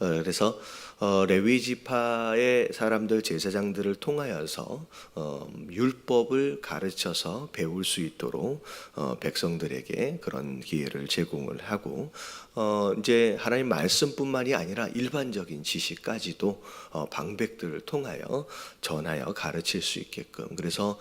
어, 그래서 어, 레위 지파의 사람들 제사장들을 통하여서 어, 율법을 가르쳐서 배울 수 있도록 어, 백성들에게 그런 기회를 제공을 하고 어, 이제 하나님 말씀뿐만이 아니라 일반적인 지식까지도 어, 방백들을 통하여 전하여 가르칠 수 있게끔 그래서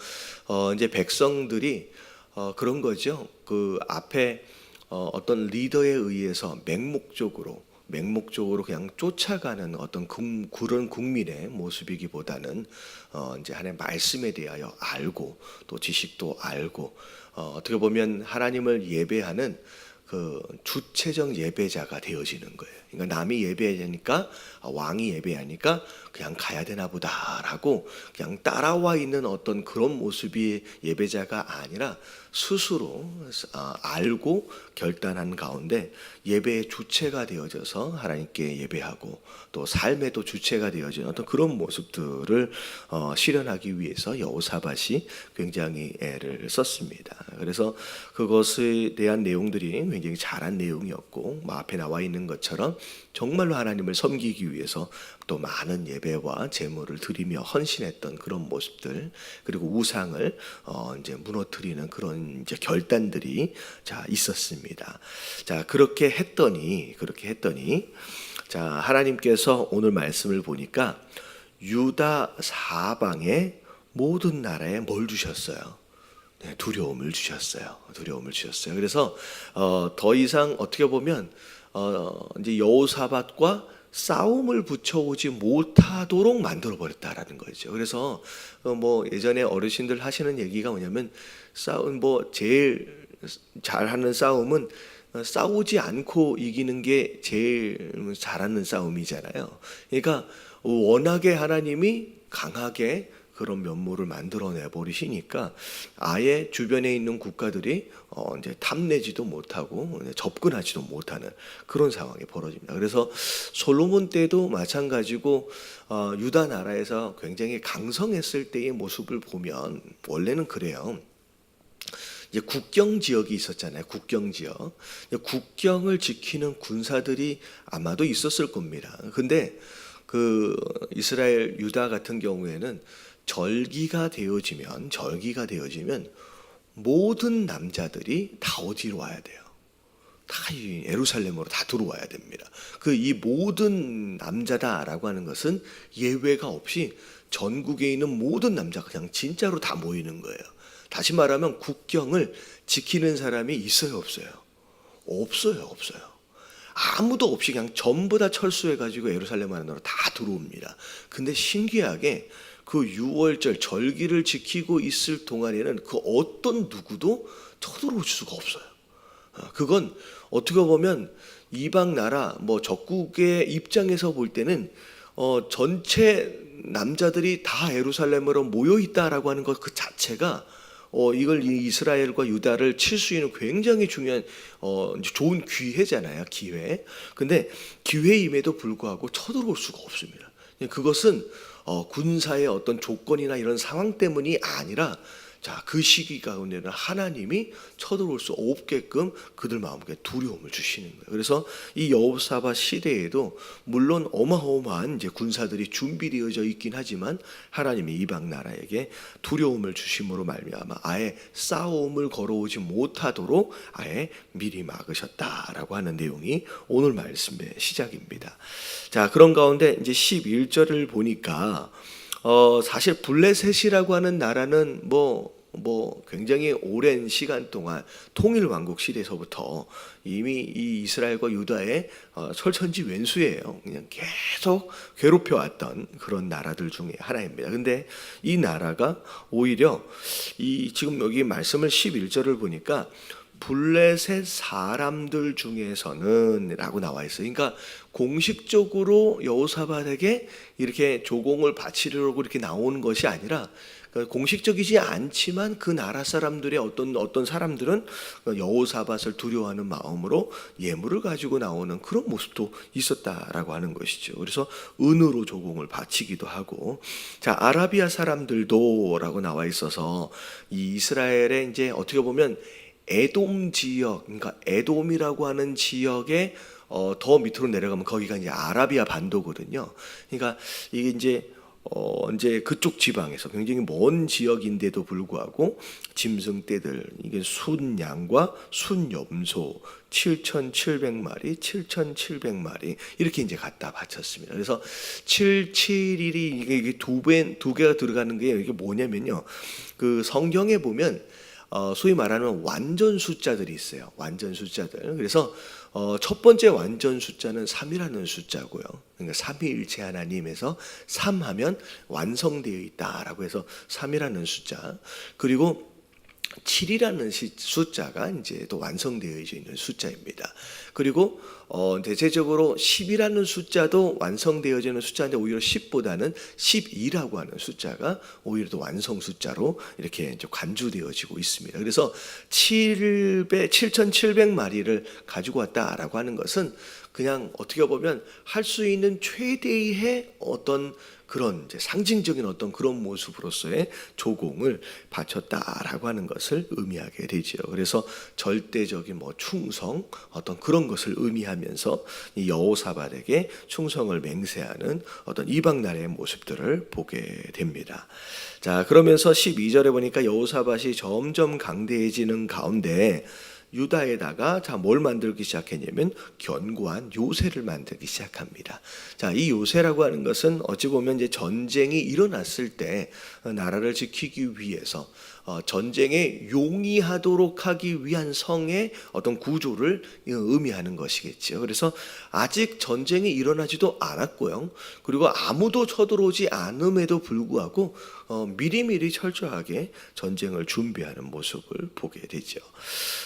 어, 이제 백성들이 어, 그런 거죠. 그 앞에 어, 어떤 리더에 의해서 맹목적으로 맹목적으로 그냥 쫓아가는 어떤 국, 그런 국민의 모습이기보다는 어, 이제 하나님의 말씀에 대하여 알고 또 지식도 알고 어, 어떻게 보면 하나님을 예배하는 그 주체적 예배자가 되어지는 거예요. 그러니까 남이 예배하니까 아, 왕이 예배하니까 그냥 가야 되나 보다라고 그냥 따라와 있는 어떤 그런 모습이 예배자가 아니라 스스로 아, 알고 결단한 가운데 예배의 주체가 되어져서 하나님께 예배하고 또 삶에도 주체가 되어진 어떤 그런 모습들을 어, 실현하기 위해서 여호사밧이 굉장히 애를 썼습니다. 그래서 그것에 대한 내용들이 굉장히 잘한 내용이었고 뭐 앞에 나와 있는 것처럼 정말로 하나님을 섬기기 위해서 또 많은 예배와 제물을 드리며 헌신했던 그런 모습들 그리고 우상을 어 이제 무너뜨리는 그런 이제 결단들이 자 있었습니다. 자 그렇게 했더니 그렇게 했더니 자 하나님께서 오늘 말씀을 보니까 유다 사방의 모든 나라에 뭘 주셨어요? 네, 두려움을 주셨어요. 두려움을 주셨어요. 그래서 어, 더 이상 어떻게 보면 어, 이제 여호사밧과 싸움을 붙여오지 못하도록 만들어 버렸다라는 거죠. 그래서 어, 뭐 예전에 어르신들 하시는 얘기가 뭐냐면 싸움 뭐 제일 잘하는 싸움은 어, 싸우지 않고 이기는 게 제일 잘하는 싸움이잖아요. 그러니까 워낙에 하나님이 강하게 그런 면모를 만들어내 버리시니까 아예 주변에 있는 국가들이 어 이제 탐내지도 못하고 접근하지도 못하는 그런 상황이 벌어집니다. 그래서 솔로몬 때도 마찬가지고 어 유다 나라에서 굉장히 강성했을 때의 모습을 보면 원래는 그래요. 이제 국경 지역이 있었잖아요. 국경 지역. 국경을 지키는 군사들이 아마도 있었을 겁니다. 근데 그 이스라엘 유다 같은 경우에는 절기가 되어지면 절기가 되어지면 모든 남자들이 다 어디로 와야 돼요? 다 이 예루살렘으로 다 들어와야 됩니다. 그 이 모든 남자다라고 하는 것은 예외가 없이 전국에 있는 모든 남자가 그냥 진짜로 다 모이는 거예요. 다시 말하면 국경을 지키는 사람이 있어요, 없어요? 없어요, 없어요. 아무도 없이 그냥 전부 다 철수해 가지고 예루살렘 안으로 다 들어옵니다. 근데 신기하게 그 유월절 절기를 지키고 있을 동안에는 그 어떤 누구도 쳐들어올 수가 없어요. 어, 그건 어떻게 보면 이방 나라 뭐 적국의 입장에서 볼 때는 어 전체 남자들이 다 예루살렘으로 모여 있다라고 하는 것 그 자체가 어 이걸 이 이스라엘과 유다를 칠 수 있는 굉장히 중요한 어 좋은 기회잖아요 기회. 근데 기회임에도 불구하고 쳐들어올 수가 없습니다. 그것은 어, 군사의 어떤 조건이나 이런 상황 때문이 아니라 자, 그 시기 가운데는 하나님이 쳐들어올 수 없게끔 그들 마음에 두려움을 주시는 거예요. 그래서 이 여호사밧 시대에도 물론 어마어마한 이제 군사들이 준비되어져 있긴 하지만 하나님이 이방 나라에게 두려움을 주심으로 말미암아 아예 싸움을 걸어오지 못하도록 아예 미리 막으셨다라고 하는 내용이 오늘 말씀의 시작입니다. 자, 그런 가운데 이제 11절을 보니까 어, 사실 블레셋이라고 하는 나라는 뭐, 뭐 굉장히 오랜 시간 동안 통일 왕국 시대에서부터 이미 이 이스라엘과 유다의 어, 철천지 왼수예요. 그냥 계속 괴롭혀 왔던 그런 나라들 중에 하나입니다. 근데 이 나라가 오히려 이 지금 여기 말씀을 11절을 보니까 블레셋 사람들 중에서는 라고 나와 있어요. 그러니까 공식적으로 여호사밧에게 이렇게 조공을 바치려고 이렇게 나오는 것이 아니라 그러니까 공식적이지 않지만 그 나라 사람들의 어떤 어떤 사람들은 여호사밧을 두려워하는 마음으로 예물을 가지고 나오는 그런 모습도 있었다라고 하는 것이죠. 그래서 은으로 조공을 바치기도 하고 자 아라비아 사람들도라고 나와 있어서 이 이스라엘의 이제 어떻게 보면 에돔 지역, 그러니까 에돔이라고 하는 지역에 어, 더 밑으로 내려가면 거기가 이제 아라비아 반도거든요. 그러니까 이게 이제 어, 이제 그쪽 지방에서 굉장히 먼 지역인데도 불구하고 짐승 떼들 이게 순양과 순염소 7,700마리, 7,700마리 이렇게 이제 갖다 바쳤습니다. 그래서 771이 이게 이게 두 배, 두 개가 들어가는 게 이게 뭐냐면요. 그 성경에 보면 어, 소위 말하는 완전 숫자들이 있어요. 완전 숫자들. 그래서 어, 첫 번째 완전 숫자는 3이라는 숫자고요. 그러니까 삼위일체 하나님에서 3 하면 완성되어 있다라고 해서 3이라는 숫자. 그리고 7이라는 시- 숫자가 이제 또 완성되어 있는 숫자입니다. 그리고 어, 대체적으로 10이라는 숫자도 완성되어지는 숫자인데 오히려 10보다는 12라고 하는 숫자가 오히려 더 완성 숫자로 이렇게 이제 관주되어지고 있습니다. 그래서 700, 7,700마리를 가지고 왔다라고 하는 것은 그냥 어떻게 보면 할 수 있는 최대의 어떤 그런 상징적인 어떤 그런 모습으로서의 조공을 바쳤다라고 하는 것을 의미하게 되지요. 그래서 절대적인 뭐 충성 어떤 그런 것을 의미하면서 이 여호사밧에게 충성을 맹세하는 어떤 이방 나라의 모습들을 보게 됩니다. 자, 그러면서 12절에 보니까 여호사밧이 점점 강대해지는 가운데 유다에다가 자 뭘 만들기 시작했냐면 견고한 요새를 만들기 시작합니다. 자, 이 요새라고 하는 것은 어찌 보면 이제 전쟁이 일어났을 때 어, 나라를 지키기 위해서 어, 전쟁에 용이하도록 하기 위한 성의 어떤 구조를 의미하는 것이겠죠. 그래서 아직 전쟁이 일어나지도 않았고요. 그리고 아무도 쳐들어오지 않음에도 불구하고 어, 미리미리 철저하게 전쟁을 준비하는 모습을 보게 되죠.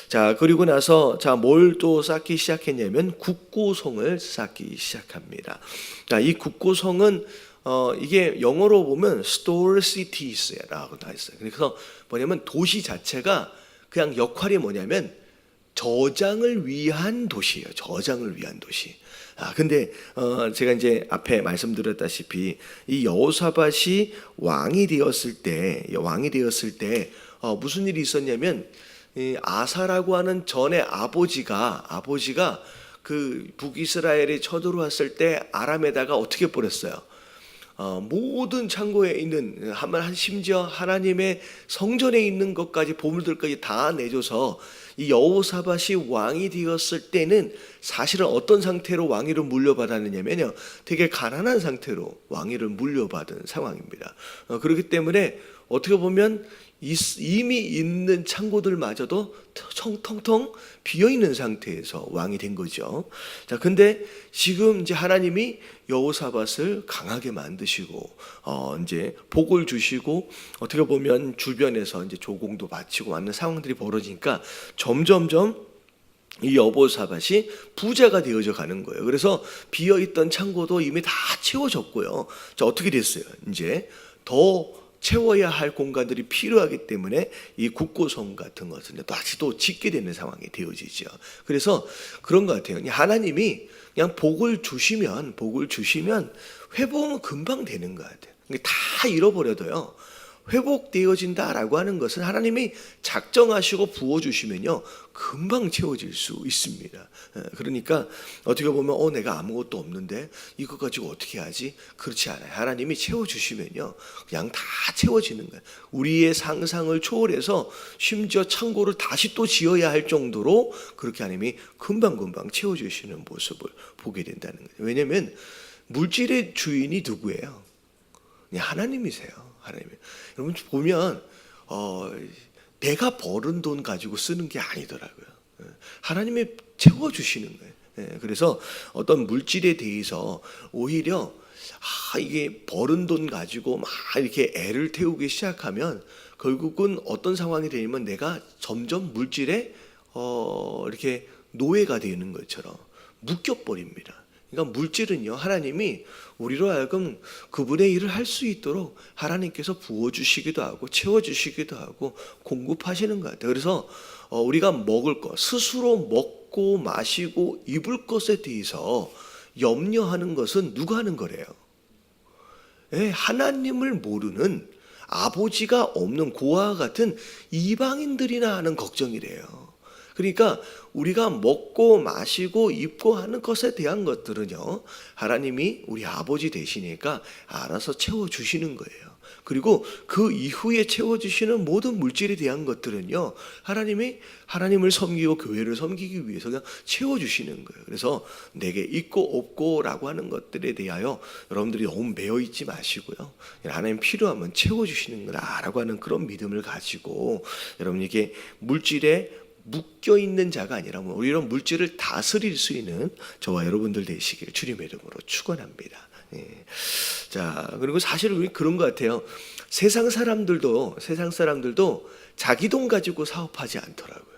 자, 그리고 나서 자, 뭘 또 쌓기 시작했냐면 국고성을 쌓기 시작합니다. 자, 이 국고성은 어, 이게 영어로 보면 store cities라고 나 있어요. 그래서 뭐냐면 도시 자체가 그냥 역할이 뭐냐면 저장을 위한 도시예요. 저장을 위한 도시. 아 근데 어 제가 이제 앞에 말씀드렸다시피 이 여호사밧이 왕이 되었을 때 왕이 되었을 때 어, 무슨 일이 있었냐면 이 아사라고 하는 전에 아버지가 아버지가 그 북이스라엘이 쳐들어왔을 때 아람에다가 어떻게 보냈어요? 어, 모든 창고에 있는 한 심지어 하나님의 성전에 있는 것까지 보물들까지 다 내줘서 이 여호사밧이 왕이 되었을 때는 사실은 어떤 상태로 왕위를 물려받았느냐면요, 되게 가난한 상태로 왕위를 물려받은 상황입니다. 어, 그렇기 때문에 어떻게 보면 있- 이미 있는 창고들마저도 텅텅텅 비어 있는 상태에서 왕이 된 거죠. 자, 근데 지금 이제 하나님이 여호사밧을 강하게 만드시고 어 이제 복을 주시고 어떻게 보면 주변에서 이제 조공도 바치고 하는 상황들이 벌어지니까 점점점 이 여보사밧이 부자가 되어져 가는 거예요. 그래서 비어 있던 창고도 이미 다 채워졌고요. 자 어떻게 됐어요? 이제 더 채워야 할 공간들이 필요하기 때문에 이 국고성 같은 것은 다시 또 짓게 되는 상황이 되어지죠. 그래서 그런 것 같아요. 하나님이 그냥 복을 주시면 복을 주시면 회복은 금방 되는 것 같아요. 다 잃어버려도요. 회복되어진다라고 하는 것은 하나님이 작정하시고 부어주시면요 금방 채워질 수 있습니다. 예, 그러니까 어떻게 보면 어 내가 아무것도 없는데 이거 가지고 어떻게 하지? 그렇지 않아요. 하나님이 채워주시면요 그냥 다 채워지는 거예요. 우리의 상상을 초월해서 심지어 창고를 다시 또 지어야 할 정도로 그렇게 하나님이 금방 금방 채워주시는 모습을 보게 된다는 거예요. 왜냐하면 물질의 주인이 누구예요? 하나님이세요. 하나님. 여러분 보면 어, 내가 버는 돈 가지고 쓰는 게 아니더라고요. 예, 하나님이 채워 주시는 거예요. 예, 그래서 어떤 물질에 대해서 오히려 아, 이게 버는 돈 가지고 막 이렇게 애를 태우기 시작하면 결국은 어떤 상황이 되냐면 내가 점점 물질에 어, 이렇게 노예가 되는 것처럼 묶여 버립니다. 그러니까 물질은요 하나님이 우리로 하여금 그분의 일을 할 수 있도록 하나님께서 부어주시기도 하고 채워주시기도 하고 공급하시는 것 같아요. 그래서 어, 우리가 먹을 것 스스로 먹고 마시고 입을 것에 대해서 염려하는 것은 누가 하는 거래요? 예, 하나님을 모르는 아버지가 없는 고아와 같은 이방인들이나 하는 걱정이래요. 그러니까 우리가 먹고 마시고 입고 하는 것에 대한 것들은요. 하나님이 우리 아버지 되시니까 알아서 채워 주시는 거예요. 그리고 그 이후에 채워주시는 모든 물질에 대한 것들은요, 하나님이 하나님을 섬기고 교회를 섬기기 위해서 그냥 채워주시는 거예요. 그래서 내게 있고 없고라고 하는 것들에 대하여 여러분들이 너무 매여 있지 마시고요. 하나님 필요하면 채워주시는 거다라고 하는 그런 믿음을 가지고 여러분에게 물질에 묶여 있는 자가 아니라 뭐 이런 물질을 다스릴 수 있는 저와 여러분들 되시길 주님의 이름으로 축원합니다. 예. 자 그리고 사실 우리 그런 것 같아요. 세상 사람들도 세상 사람들도 자기 돈 가지고 사업하지 않더라고요.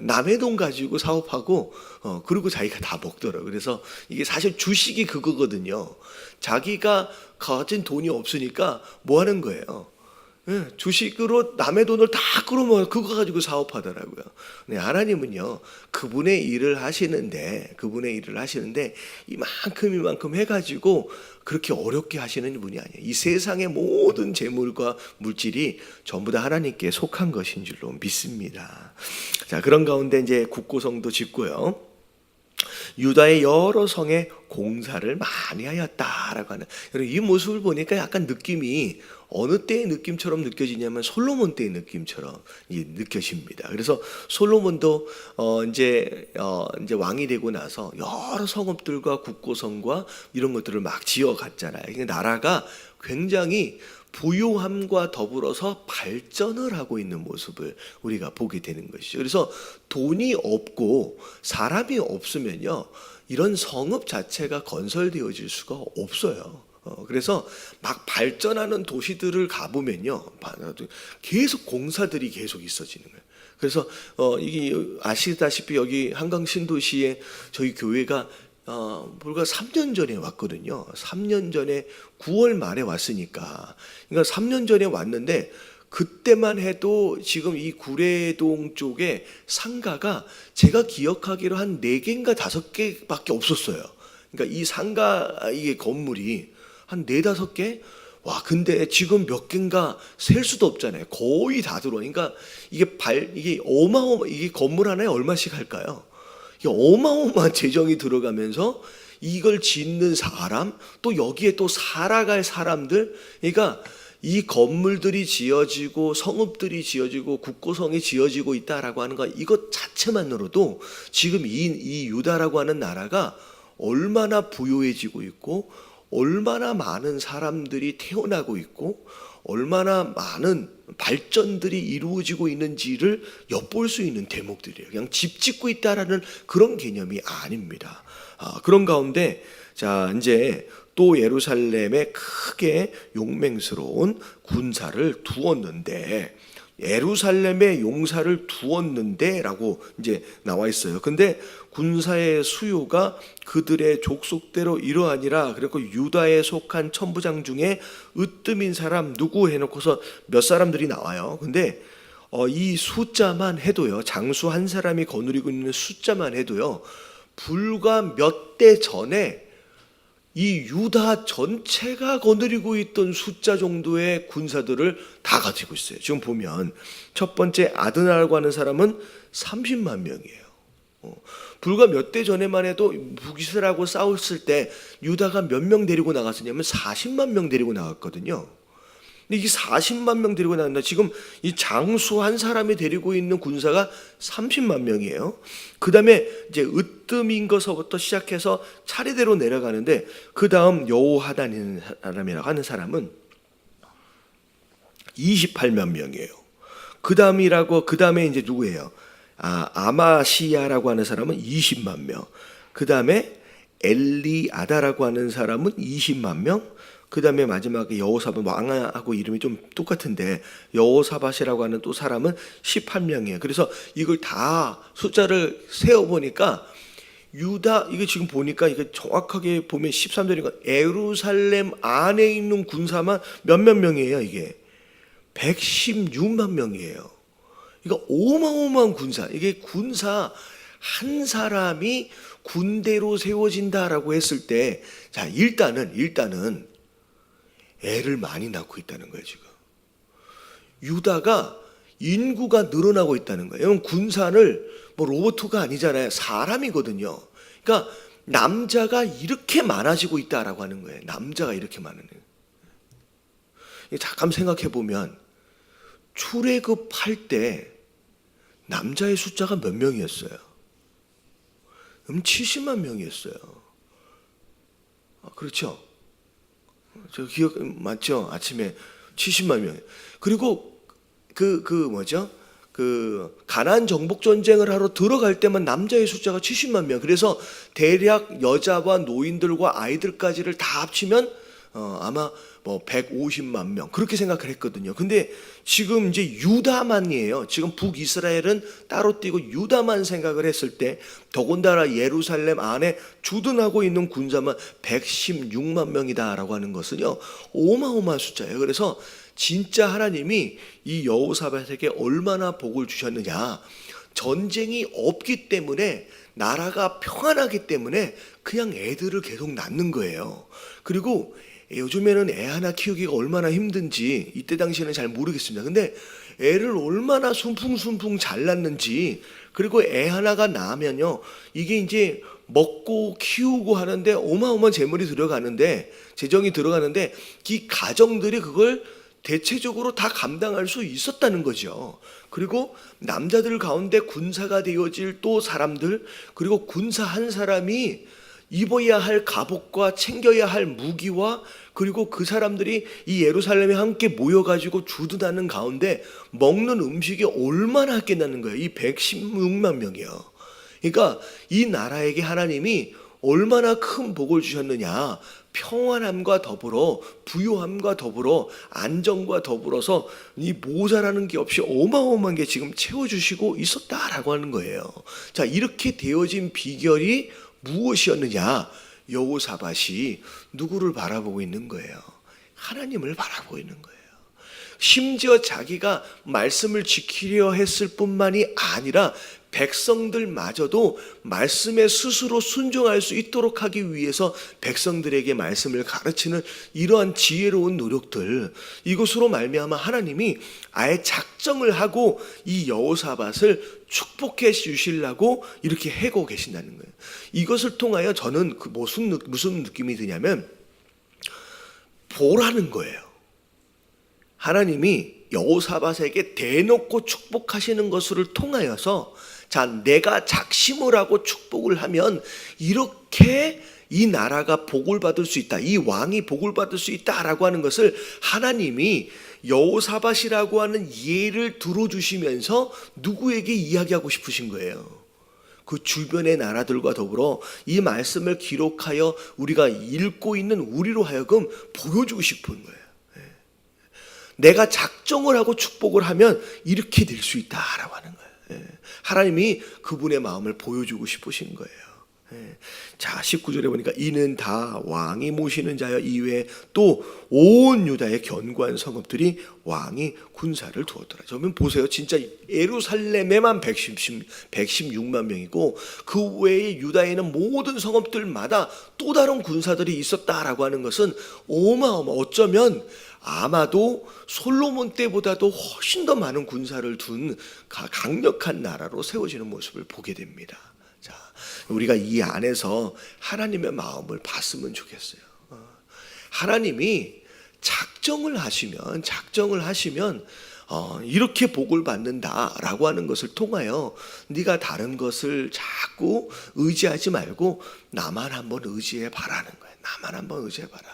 남의 돈 가지고 사업하고 어 그리고 자기가 다 먹더라고요. 그래서 이게 사실 주식이 그거거든요. 자기가 가진 돈이 없으니까 뭐 하는 거예요? 예, 주식으로 남의 돈을 다 끌어모아 그거 가지고 사업하더라고요. 네, 하나님은요 그분의 일을 하시는데 그분의 일을 하시는데 이만큼 이만큼 해가지고 그렇게 어렵게 하시는 분이 아니에요. 이 세상의 모든 재물과 물질이 전부 다 하나님께 속한 것인 줄로 믿습니다. 자 그런 가운데 이제 국고성도 짓고요. 유다의 여러 성에 공사를 많이 하였다라고 하는 이 모습을 보니까 약간 느낌이 어느 때의 느낌처럼 느껴지냐면 솔로몬 때의 느낌처럼 이 느껴집니다. 그래서 솔로몬도 어 이제 어 이제 왕이 되고 나서 여러 성읍들과 국고성과 이런 것들을 막 지어 갔잖아요. 이게 나라가 굉장히 부요함과 더불어서 발전을 하고 있는 모습을 우리가 보게 되는 것이죠. 그래서 돈이 없고 사람이 없으면요. 이런 성읍 자체가 건설되어질 수가 없어요. 어, 그래서 막 발전하는 도시들을 가보면요. 계속 공사들이 계속 있어지는 거예요. 그래서 어, 이게 아시다시피 여기 한강 신도시에 저희 교회가 어, 불과 3년 전에 왔거든요. 3년 전에 9월 말에 왔으니까. 그러니까 3년 전에 왔는데 그때만 해도 지금 이 구례동 쪽에 상가가 제가 기억하기로 한 4개인가 5개밖에 없었어요. 그러니까 이 상가 이게 건물이 한 4, 5개 와, 근데 지금 몇 개인가 셀 수도 없잖아요. 거의 다 들어. 그러니까 이게 발, 이게 어마어마, 이게 건물 하나에 얼마씩 할까요? 이게 어마어마한 재정이 들어가면서 이걸 짓는 사람, 또 여기에 또 살아갈 사람들, 그러니까 이 건물들이 지어지고 성읍들이 지어지고 국고성이 지어지고 있다라고 하는 것 이것 자체만으로도 지금 이, 이 유다라고 하는 나라가 얼마나 부유해지고 있고 얼마나 많은 사람들이 태어나고 있고 얼마나 많은 발전들이 이루어지고 있는지를 엿볼 수 있는 대목들이에요. 그냥 집 짓고 있다라는 그런 개념이 아닙니다. 아, 그런 가운데 자 이제 또 예루살렘에 크게 용맹스러운 군사를 두었는데 예루살렘에 용사를 두었는데라고 이제 나와 있어요. 근데 군사의 수요가 그들의 족속대로 이러하니라. 그리고 유다에 속한 천부장 중에 으뜸인 사람 누구 해놓고서 몇 사람들이 나와요. 근데 어, 이 숫자만 해도요. 장수 한 사람이 거느리고 있는 숫자만 해도요. 불과 몇 대 전에 이 유다 전체가 거느리고 있던 숫자 정도의 군사들을 다 가지고 있어요. 지금 보면 첫 번째 아드나라고 하는 사람은 30만 명이에요. 어, 불과 몇 대 전에만 해도 북이스라고 싸웠을 때 유다가 몇 명 데리고 나갔었냐면 40만 명 데리고 나갔거든요. 근데 이게 40만 명 데리고 나간다. 지금 이 장수 한 사람이 데리고 있는 군사가 30만 명이에요. 그 다음에 이제 으뜸인 것서부터 시작해서 차례대로 내려가는데 그 다음 여호하다는 사람이라고 하는 사람은 28만 명이에요. 그 다음이라고 그 다음에 이제 누구예요? 아 아마시야라고 하는 사람은 20만 명. 그 다음에 엘리아다라고 하는 사람은 20만 명. 그 다음에 마지막에 여호사밧 왕하고 이름이 좀 똑같은데 여호사밧이라고 하는 또 사람은 18명이에요. 그래서 이걸 다 숫자를 세어 보니까 유다 이게 지금 보니까 이게 정확하게 보면 13절이니까 에루살렘 안에 있는 군사만 몇몇 명이에요, 이게. 116만 명이에요. 이거 어마어마한 군사. 이게 군사 한 사람이 군대로 세워진다라고 했을 때, 자, 일단은, 일단은, 애를 많이 낳고 있다는 거예요, 지금. 유다가 인구가 늘어나고 있다는 거예요. 군산을 뭐 로봇가 아니잖아요. 사람이거든요. 그러니까 남자가 이렇게 많아지고 있다라고 하는 거예요. 남자가 이렇게 많은 거예요. 잠깐 생각해 보면 출애굽할 때 남자의 숫자가 몇 명이었어요? 음 70만 명이었어요. 아, 그렇죠? 저 기억 맞죠? 아침에 70만 명. 그리고 그 그 뭐죠? 그 가나안 정복 전쟁을 하러 들어갈 때만 남자의 숫자가 70만 명. 그래서 대략 여자와 노인들과 아이들까지를 다 합치면 어 아마 뭐 150만 명 그렇게 생각을 했거든요. 근데 지금 이제 유다만이에요. 지금 북이스라엘은 따로 띄고 유다만 생각을 했을 때 더군다나 예루살렘 안에 주둔하고 있는 군사만 116만 명이다라고 하는 것은요. 어마어마한 숫자예요. 그래서 진짜 하나님이 이 여호사밧에게 얼마나 복을 주셨느냐. 전쟁이 없기 때문에 나라가 평안하기 때문에 그냥 애들을 계속 낳는 거예요. 그리고 요즘에는 애 하나 키우기가 얼마나 힘든지 이때 당시에는 잘 모르겠습니다. 근데 애를 얼마나 순풍순풍 잘 낳는지 그리고 애 하나가 나면요 이게 이제 먹고 키우고 하는데 어마어마한 재물이 들어가는데 재정이 들어가는데 이 가정들이 그걸 대체적으로 다 감당할 수 있었다는 거죠. 그리고 남자들 가운데 군사가 되어질 또 사람들 그리고 군사 한 사람이 입어야 할 갑옷과 챙겨야 할 무기와 그리고 그 사람들이 이 예루살렘에 함께 모여가지고 주둔하는 가운데 먹는 음식이 얼마나 했겠다는 거예요. 이 116만 명이요. 그러니까 이 나라에게 하나님이 얼마나 큰 복을 주셨느냐. 평안함과 더불어 부요함과 더불어 안정과 더불어서 이 모자라는 게 없이 어마어마한 게 지금 채워주시고 있었다라고 하는 거예요. 자 이렇게 되어진 비결이 무엇이었느냐? 여호사밭이 누구를 바라보고 있는 거예요? 하나님을 바라보고 있는 거예요. 심지어 자기가 말씀을 지키려 했을 뿐만이 아니라 백성들마저도 말씀에 스스로 순종할 수 있도록 하기 위해서 백성들에게 말씀을 가르치는 이러한 지혜로운 노력들 이것으로 말미암아 하나님이 아예 작정을 하고 이 여호사밧을 축복해 주시려고 이렇게 해고 계신다는 거예요. 이것을 통하여 저는 그 무슨 느- 무슨 느낌이 드냐면 보라는 거예요. 하나님이 여호사밧에게 대놓고 축복하시는 것을 통하여서 자 내가 작심을 하고 축복을 하면 이렇게 이 나라가 복을 받을 수 있다. 이 왕이 복을 받을 수 있다라고 하는 것을 하나님이 여호사밧이라고 하는 예를 들어주시면서 누구에게 이야기하고 싶으신 거예요. 그 주변의 나라들과 더불어 이 말씀을 기록하여 우리가 읽고 있는 우리로 하여금 보여주고 싶은 거예요. 예. 내가 작정을 하고 축복을 하면 이렇게 될 수 있다라고 하는 거예요. 예. 하나님이 그분의 마음을 보여주고 싶으신 거예요. 예. 자, 19절에 보니까 이는 다 왕이 모시는 자여 이외에 또 온 유다의 견고한 성읍들이 왕이 군사를 두었더라. 그러면 보세요. 진짜 예루살렘에만 110, 116만 명이고 그 외에 유다에는 모든 성읍들마다 또 다른 군사들이 있었다라고 하는 것은 어마어마 어쩌면 아마도 솔로몬 때보다도 훨씬 더 많은 군사를 둔 가- 강력한 나라로 세워지는 모습을 보게 됩니다. 자, 우리가 이 안에서 하나님의 마음을 봤으면 좋겠어요. 어. 하나님이 작정을 하시면 작정을 하시면 어, 이렇게 복을 받는다라고 하는 것을 통하여 네가 다른 것을 자꾸 의지하지 말고 나만 한번 의지해 봐라는 거예요. 나만 한번 의지해 봐라.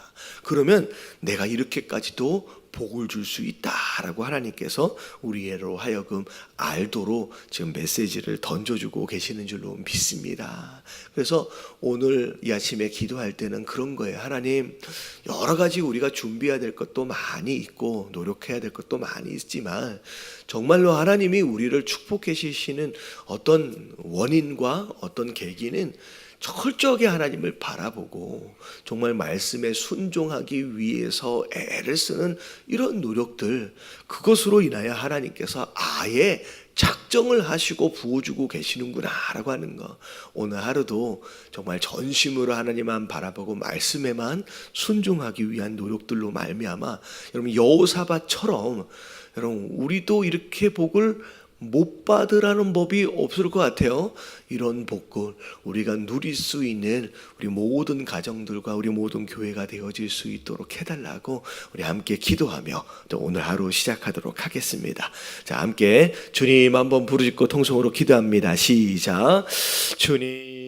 그러면 내가 이렇게까지도 복을 줄 수 있다라고 하나님께서 우리로 하여금 알도록 지금 메시지를 던져주고 계시는 줄로 믿습니다. 그래서 오늘 이 아침에 기도할 때는 그런 거예요. 하나님, 여러 가지 우리가 준비해야 될 것도 많이 있고 노력해야 될 것도 많이 있지만 정말로 하나님이 우리를 축복해 주시는 어떤 원인과 어떤 계기는 철저하게 하나님을 바라보고 정말 말씀에 순종하기 위해서 애를 쓰는 이런 노력들 그것으로 인하여 하나님께서 아예 작정을 하시고 부어주고 계시는구나라고 하는 거. 오늘 하루도 정말 전심으로 하나님만 바라보고 말씀에만 순종하기 위한 노력들로 말미암아 여러분 여호사밧처럼 여러분 우리도 이렇게 복을 못 받으라는 법이 없을 것 같아요. 이런 복을 우리가 누릴 수 있는 우리 모든 가정들과 우리 모든 교회가 되어질 수 있도록 해달라고 우리 함께 기도하며 또 오늘 하루 시작하도록 하겠습니다. 자, 함께 주님 한번 부르짖고 통성으로 기도합니다. 시작. 주님.